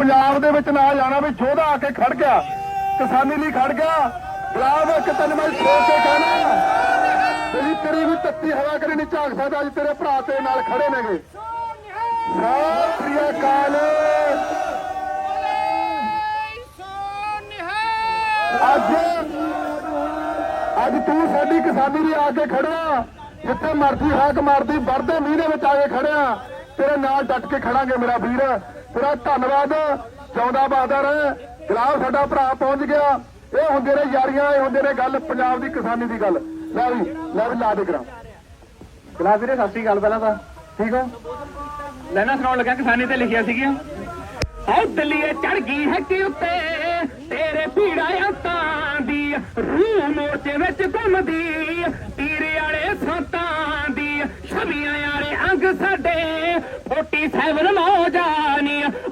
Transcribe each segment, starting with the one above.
ਪੰਜਾਬ ਦੇ ਵਿੱਚ ਨਾ ਜਾਣਾ, ਵੀ ਯੋਧਾ ਆ ਕੇ ਖੜ ਗਿਆ, ਕਿਸਾਨੀ ਲਈ ਖੜ ਗਿਆ ਗੁਲਾਬ ਇੱਕ ਤਨ ਮੈਂ ਸੋਚ ਕੇ ਕਹਿਣਾ ਤੇਰੀ ਤੇਰੀ ਵੀ ਤੱਤੀ ਹਵਾ ਕਰੀ ਨਹੀਂ ਝਾਕ ਸਕਦਾ, ਅੱਜ ਤੇਰੇ ਭਰਾ ਤੇਰੇ ਨਾਲ ਖੜੇ ਨੇਗੇ। ਸਤਿ ਸ੍ਰੀ ਅਕਾਲ। ਅੱਜ ਅੱਜ ਤੂੰ ਸਾਡੀ ਕਿਸਾਨੀ ਲਈ ਆ ਕੇ ਖੜਿਆ, ਜਿੱਥੇ ਮਰਜ਼ੀ ਹਾਕ ਮਾਰਦੀ ਵਰਦੇ ਮੀਂਹ ਦੇ ਵਿੱਚ ਆ ਕੇ ਖੜਿਆ, ਤੇਰੇ ਨਾਲ ਡਟ ਕੇ ਖੜਾਂਗੇ ਮੇਰਾ ਵੀਰ। ਤੇਰਾ ਧੰਨਵਾਦ। ਜਿਉਂਦਾ ਬਾਦਰ ਗੁਲਾਬ ਸਾਡਾ ਭਰਾ ਪਹੁੰਚ ਗਿਆ। ਇਹ ਹੁੰਦੇ ਨੇ ਯਾਰੀਆਂ ਇਹ ਹੁੰਦੇ ਨੇ ਗੱਲ ਪੰਜਾਬ ਦੀ ਕਿਸਾਨੀ ਦੀ ਗੱਲ। ਲੈ ਵੀ ਲੈ ਵੀ ਲਾ ਦੇ ਕਰਾਂ ਗੁਲਾਬ ਵੀਰੇ ਸਤਿ ਸ਼੍ਰੀ ਅਕਾਲ ਪਹਿਲਾਂ ਤਾਂ। ਠੀਕ ਹੋ? ਲੈਣਾ ਸੁਣਾਉਣ ਲੱਗਾ ਕਿਸਾਨੀ ਤੇ ਲਿਖਿਆ ਸੀਗੀਆਂ। ਓ ਦਲੀਏ ਚੜ ਗਈ ਹੈ ਕਿ ਉੱਤੇ? ਤੇਰੇ ਪੀੜਾ ਅੰਤਾਂ ਦੀ ਰੂਹ ਮੋਰਚੇ ਵਿੱਚ ਘੁੰਮਦੀ। ਤੀਰੇ ਵਾਲੇ ਸਾਤਾਂ ਦੀ ਛਵੀਆਂ ਵਾਲੇ ਅੰਗ ਸਾਡੇ। 47 ਮੌਜਾਨੀ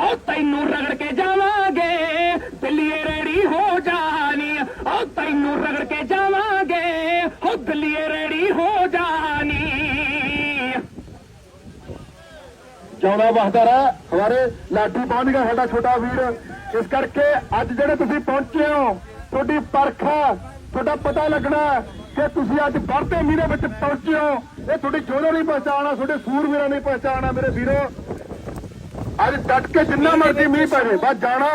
ਓ ਤੈਨੂੰ ਰਗੜ ਕੇ ਜਾਵਾਂਗੇ ਦਲੀਏ ਰੈਡੀ ਹੋ ਜਾਨੀ ਓ ਤੈਨੂੰ ਰਗੜ ਕੇ ਜਾਵਾਂਗੇ ਓ ਦਲੀਏ ਰੈਡੀ ਹੋ ਜਾਨੀ ਜਿਉਂਦਾ ਵਸਦਾ ਹਮਾਰੇ ਲਾਠੀ ਪਹੁੰਚ ਸਾਡਾ ਛੋਟਾ ਵੀਰ। ਇਸ ਕਰਕੇ ਅੱਜ ਜਿਹੜੇ ਤੁਸੀਂ ਪਹੁੰਚੇ ਹੋ ਤੁਹਾਡੀ ਪਰਖ ਹੈ, ਤੁਹਾਡਾ ਪਤਾ ਲੱਗਣਾ ਕਿ ਤੁਸੀਂ ਅੱਜ ਵਰਤੇ ਮੀਂਹ ਵਿੱਚ ਪਹੁੰਚੇ ਹੋ। ਇਹ ਤੁਹਾਡੀ ਜੋਨੋ ਨਹੀਂ ਪਛਾਣਾ ਤੁਹਾਡੇ ਸੂਰਵੀਰਾਂ ਨਹੀਂ ਪਛਾਣਾ ਮੇਰੇ ਵੀਰੋ। ਅੱਜ ਡਟ ਕੇ ਜਿੰਨਾ ਮਰਜ਼ੀ ਮੀਂਹ ਪੈ ਜਾਏ ਬਸ ਜਾਣਾ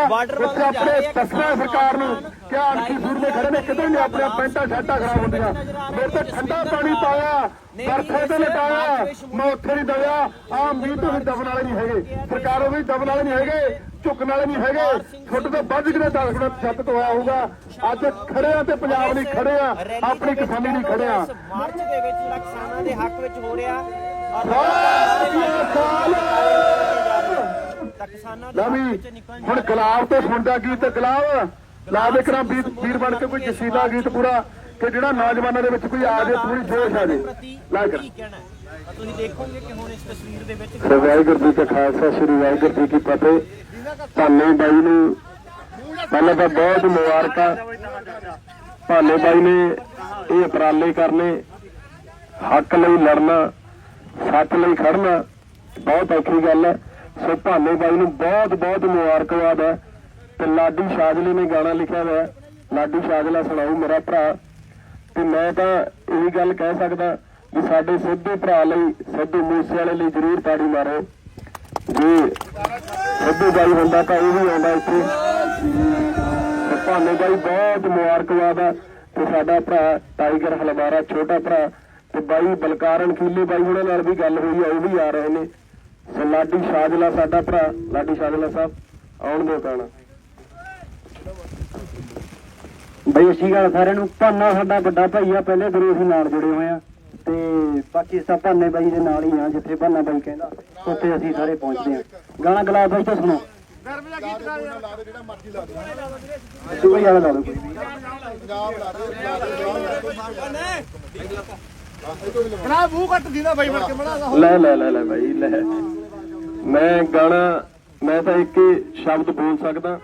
ਉੱਥੇ ਆਪਣੇ ਦੱਸਣਾ ਸਰਕਾਰ ਨੂੰ ਕਿ ਆਣਕੀ ਸੂਰਮੇ ਖੜੇ ਨੇ ਕਿਤੇ ਨਹੀਂ ਆਪਣੇ ਪੈਂਟਾਂ ਸ਼ਰਟਾਂ ਖਰਾਬ ਹੁੰਦੀਆਂ। ਮੇਰੇ ਤੇ ਠੰਡਾ ਪਾਣੀ ਪਾਇਆ ਬਰਖਾ ਤੇ ਲਟਾਇਆ ਮੈਂ ਉੱਥੇ ਨਹੀਂ ਦਇਆ ਆ ਮੀਂਹ ਤੋਂ ਵੀ ਦਬਣ ਵਾਲੇ ਨਹੀਂ ਹੈਗੇ। ਸਰਕਾਰੋਂ ਵੀ ਦਬਣ ਵਾਲੇ ਨਹੀਂ ਹੈਗੇ ਝੁਕਣ ਵਾਲੇ ਨਹੀਂ ਹੈਗੇ। ਛੁੱਟ ਤੋਂ ਵੱਧ ਕਿਤੇ 10 ਗੁਣਾ ਛੱਤ ਤੋਂ ਆਇਆ ਹੋਊਗਾ। ਅੱਜ ਖੜੇ ਆ ਤੇ ਪੰਜਾਬ ਲਈ ਖੜੇ ਆ ਆਪਣੀ ਕਿਸਾਨੀ ਲਈ ਖੜੇ ਆ। ਮਾਰਚ ਦੇ ਵਿੱਚ ਕਿਸਾਨਾਂ ਦੇ ਹੱਕ ਵਿੱਚ ਹੋ ਰਿਹਾ। ਔਰ ਲੈ ਵੀ ਹੁਣ ਗੁਲਾਬ ਤੋਂ ਸੁਣਦਾ ਗੀਤ ਗੁਲਾਬ। ਲਾ ਦੇ ਕਰਾਂ ਵੀਰ ਵੀਰ ਬਣ ਕੇ ਕੋਈ ਜਸੀਲਾ ਗੀਤ ਪੂਰਾ ਕਿ ਜਿਹੜਾ ਨੌਜਵਾਨਾਂ ਦੇ ਵਿੱਚ ਕੋਈ ਆ ਜੇ ਪੂਰੀ ਜੋਸ਼ ਆ ਜੇ ਪ੍ਰਤੀ ਲਾ ਕਰ? ਤਾਂ ਤੁਸੀਂ ਦੇਖੋਗੇ ਕਿ ਹੁਣ ਇਸ ਤਸਵੀਰ ਦੇ ਵਿੱਚ ਵਾਹਿਗੁਰੂ ਜੀ ਕਾ ਖਾਲਸਾ ਸ੍ਰੀ ਵਾਹਿਗੁਰੂ ਜੀ ਕੀ ਫਤਿਹ। ਭਾਨੇ ਬਾਈ ਨੂੰ ਪਹਿਲਾਂ ਤਾਂ ਬਹੁਤ ਮੁਬਾਰਕਾਂ। ਭਾਨੇ ਬਾਈ ਨੇ ਇਹ ਉਪਰਾਲੇ ਕਰਨੇ ਹੱਕ ਲਈ ਲੜਨਾ ਸੱਚ ਲਈ ਖੜਨਾ ਬਹੁਤ ਔਖੀ ਗੱਲ ਹੈ। ਸੋ ਭਾਨੇ ਬਾਈ ਨੂੰ ਬਹੁਤ ਬਹੁਤ ਮੁਬਾਰਕਬਾਦ ਹੈ। ਤੇ ਲਾਡੀ ਸ਼ਾਜਲੇ ਨੇ ਗਾਣਾ ਲਿਖਿਆ ਹੋਇਆ ਲਾਡੀ ਸ਼ਾਜਲਾ ਸੁਣਾਓ ਮੇਰਾ ਭਰਾ। ਤੇ ਮੈਂ ਤਾਂ ਇਹੀ ਗੱਲ ਕਹਿ ਸਕਦਾ ਵੀ ਸਾਡੇ ਸਿੱਧੂ ਭਰਾ ਲਈ, ਸਿੱਧੂ ਮੂਸੇ ਵਾਲੇ ਲਈ ਜ਼ਰੂਰ ਤਾੜੀ ਮਾਰੋ। ਜੇ ਸਿੱਧੂ ਬਾਈ ਹੁੰਦਾ ਤਾਂ ਉਹ ਵੀ ਆਉਂਦਾ ਇੱਥੇ। ਤੇ ਭਾਨੇ ਬਾਈ ਬਹੁਤ ਮੁਬਾਰਕਬਾਦ ਆ ਤੇ ਸਾਡਾ ਭਰਾ ਟਾਈਗਰ ਹਲਵਾਰਾ, ਛੋਟਾ ਭਰਾ। ਤੇ ਬਾਈ ਬਲਕਾਰਨ ਖੀਲੇ ਬਾਈ ਉਹਨਾਂ ਨਾਲ ਵੀ ਗੱਲ ਹੋਈ ਆ, ਉਹ ਵੀ ਆ ਰਹੇ ਨੇ। ਸੋ ਲਾਡੀ ਸ਼ਾਜਲਾ ਸਾਡਾ ਭਰਾ ਲਾਡੀ ਸ਼ਾਜਲਾ ਸਾਹਿਬ ਆਉਣ ਦਿਓ ਕਹਿਣਾ ਬਈ ਅੱਛੀ ਗੱਲ ਸਾਰਿਆਂ ਨੂੰ ਭਾਨਾ ਸਾਡਾ ਵੱਡਾ ਭਾਈ ਆ ਪਹਿਲੇ ਗੁਰੂ ਅਸੀਂ ਨਾਲ ਜੁੜੇ ਹੋਏ ਆ। ਤੇ ਬਾਕੀ ਸਭ ਭਾਨੇ ਬਾਈ ਦੇ ਨਾਲ ਹੀ ਆ ਜਿੱਥੇ ਭਾਨਾ ਬਾਈ ਕਹਿੰਦਾ ਉੱਥੇ ਅਸੀਂ ਸਾਰੇ ਪਹੁੰਚਦੇ ਆ। ਗਾਣਾ ਗੁਲਾਬ ਬਾਈ ਤੋਂ ਸੁਣੋ। ਤੂੰ ਬਈ ਆਲਾ ਲਾ ਲਓ ਕੋਈ ਵੀ ਲੈ ਲੈ ਲੈ ਲੈ ਭਾਈ ਲੈ। ਮੈਂ ਗਾਣਾ, ਮੈਂ ਤਾਂ ਇੱਕ ਹੀ ਸ਼ਬਦ ਬੋਲ ਸਕਦਾ।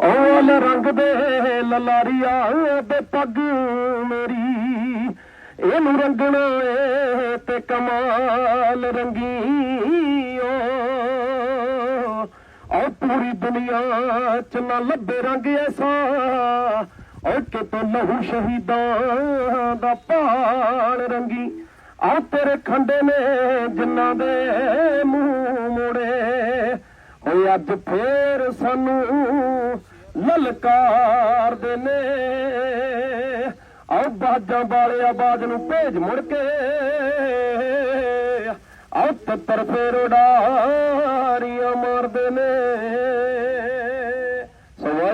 ਔਲ ਰੰਗ ਦੇ ਲਲਾਰੀਆ ਤੇ ਪੱਗ ਮੇਰੀ, ਇਹਨੂੰ ਰੰਗਣਾ ਏ ਤੇ ਕਮਾਲ ਰੰਗੀ ਓ ਪੂਰੀ ਦੁਨੀਆ ਚ ਨਾ ਲੱਭੇ ਰੰਗ ਐਸਾ ਔ ਕਿਤੋਂ ਲਹੂ ਸ਼ਹੀਦਾਂ ਦਾ ਪਾਣ ਰੰਗੀ। ਆ ਤੇਰੇ ਖੰਡੇ ਨੇ ਜਿਨ੍ਹਾਂ ਦੇ ਮੂੰਹ ਮੋੜੇ। ਹੋਏ ਅੱਜ ਫੇਰ ਸਾਨੂੰ ਲਲਕਾਰਦੇ ਨੇ। ਆਓ ਬਾਜਾਂ ਵਾਲੇ ਆਵਾਜ਼ ਨੂੰ ਭੇਜ ਮੁੜ ਕੇ। ਆਓ ਤੱਤਰ ਫੇਰ ਉਡਾਰੀਆਂ ਮਾਰਦੇ ਨੇ।